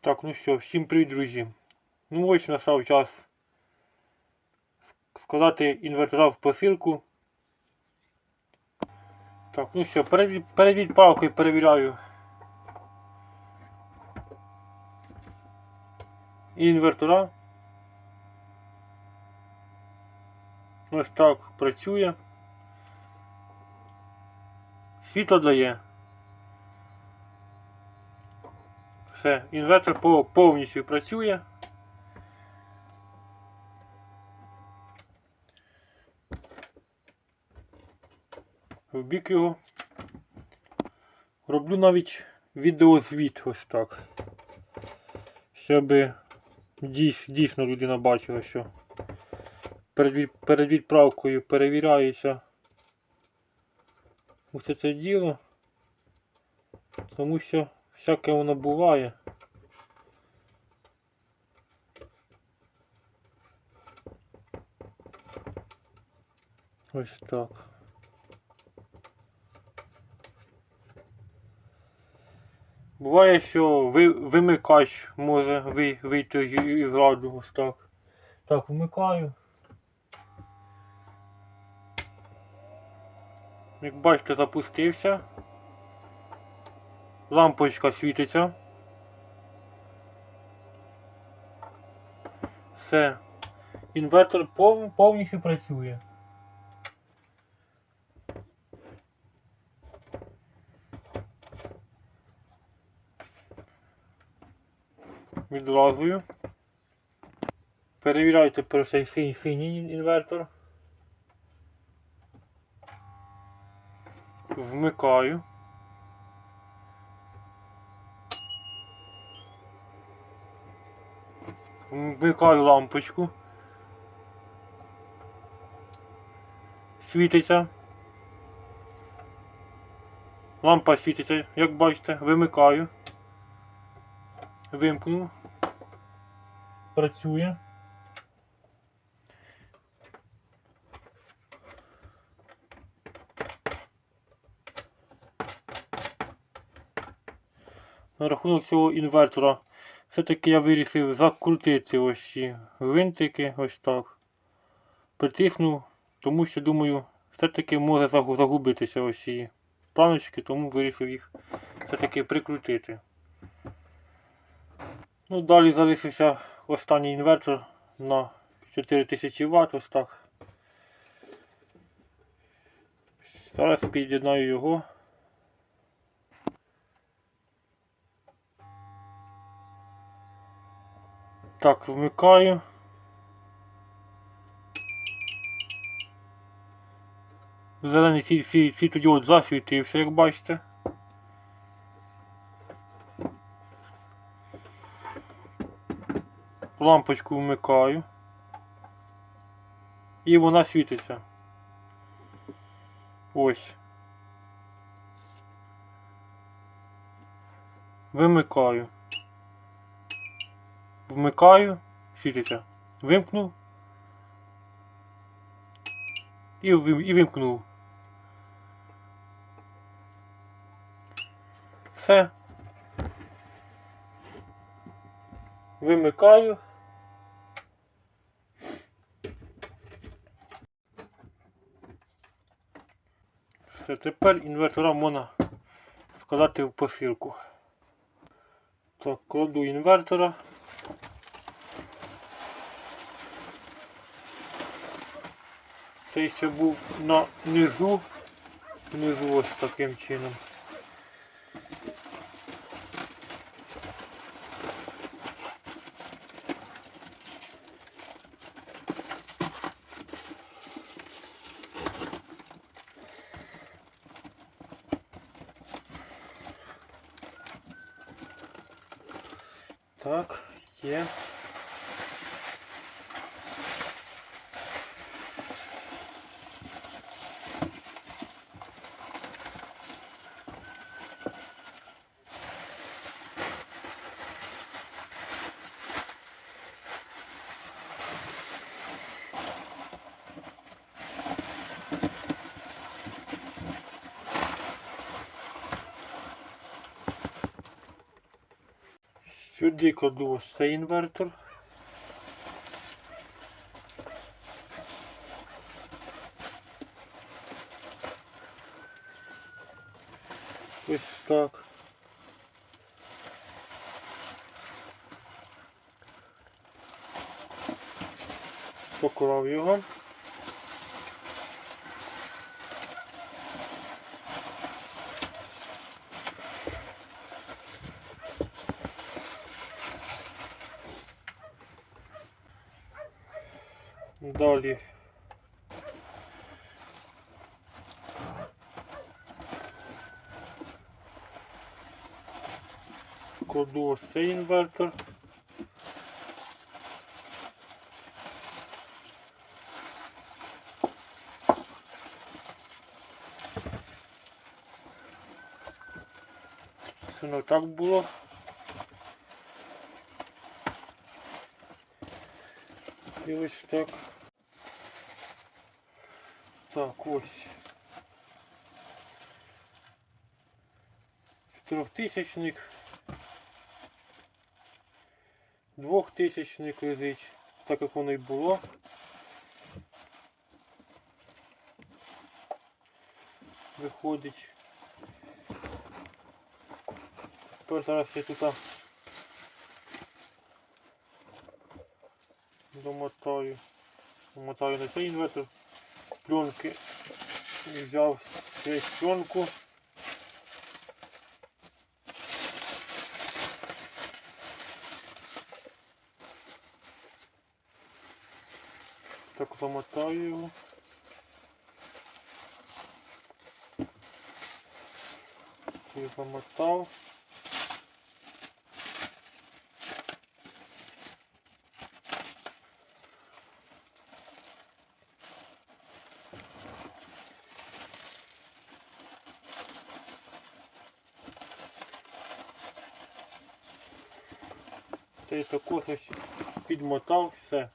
Так, ну що, всім привіт, друзі. Ну ось настав час складати інвертора в посилку. Так, ну що, перед, перед відправкою перевіряю. Інвертора. Ось так працює. Світло дає. Все, інвертор повністю працює. В бік його. Роблю навіть відеозвіт ось так. Щоб дійсно людина бачила, що перед, відправкою перевіряється усе це діло. Тому що всяке воно буває. Ось так. Буває, що ви, вимикач може ви, вийти із- ладу ось так. Так, вмикаю. Як бачите, запустився. Лампочка світиться. Все. Інвертор пов- повністю працює. Відлазую. Перевіряйте про цей синій, синій інвертор. Вмикаю. Вмикаю лампочку. Світиться. Лампа світиться, як бачите, вимикаю. Вимкнув. Працює. На рахунок цього інвертора все-таки я вирішив закрутити ось ці гвинтики, ось так. Притиснув, тому що думаю, все-таки може загубитися ось ці планочки, тому вирішив їх все-таки прикрутити. Ну, далі залишився останній інвертор на 4000 Вт, ось так. Зараз під'єднаю його. Так, вмикаю. Зелений світ, світ, світлодіод засвітився, як бачите. Лампочку вмикаю. І вона світиться. Ось. Вимикаю. Вмикаю, світиться. Вимкнув. І, вим- і вимкнув. Все. Вимикаю. Все, тепер інвертора можна складати в посилку. Так, кладу інвертора. Той, що був на низу, внизу ось таким чином. Так, є. Сюди кладу ось цей. Ось так. Поклав його. Далі. Цей інвертор. Це так було. І ось так. Так, ось. Чотирьохтисячник. Двохтисячник лежить, так як воно й було. Виходить. Тепер зараз я тут домотаю. Домотаю на цей інвертор. Пленки взяв ще пленку. Так замотаю його. І замотав. Та й також підмотав все.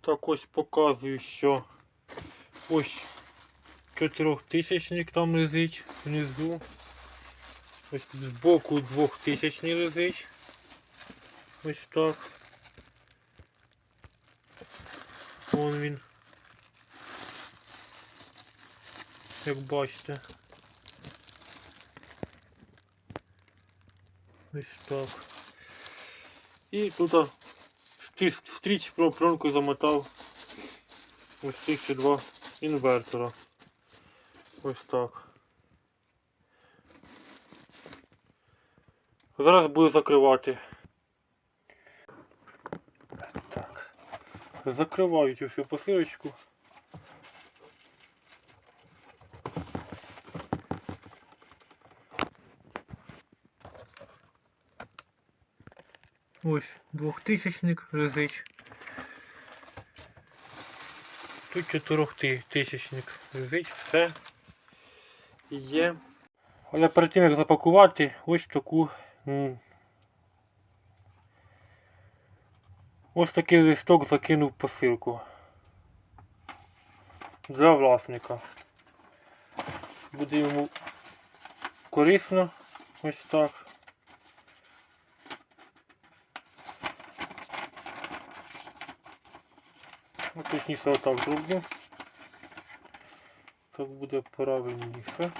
Так ось показую, що ось чотирьохтисячник там лежить внизу. Ось збоку двохтисячний лежить. Ось так. Вон він. Як бачите. Ось так. І тут втріч про пленку замотав ось цих ще два інвертора. Ось так. Зараз буду закривати. Так. Закриваю цю всю посилочку. Ось двохтисячник лежить. Тут чотирьохтисячник лежить, все є. Але перед тим як запакувати, ось таку ось такий листок закинув посилку для власника. Буде йому корисно ось так. Точніше отак зроблю. Так буде правильніше.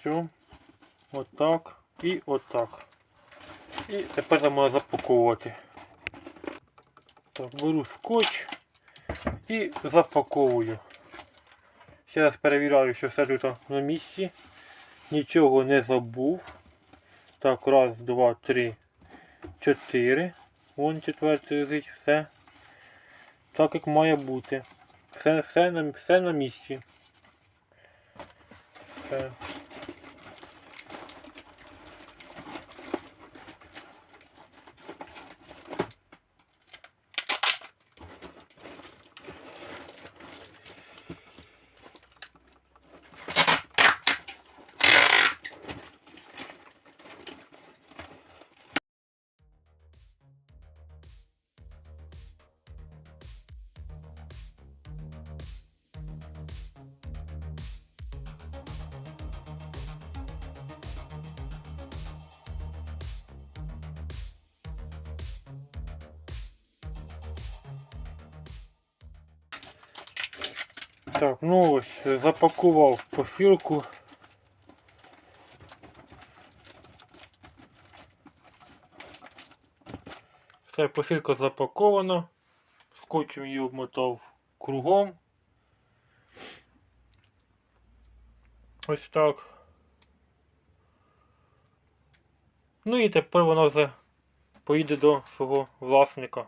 Все. Отак і отак. І тепер нам можна запаковувати. Так, беру скотч і запаковую. Ще раз перевіряю, що все тут на місці. Нічого не забув. Так, раз, два, три, чотири. Вон четвертий лежить, все. Так як має бути. Все, все, все на місці. Все. Так, ну ось, запакував посилку. Все, посилка запакована. Скотчем її обмотав кругом. Ось так. Ну і тепер вона вже поїде до свого власника.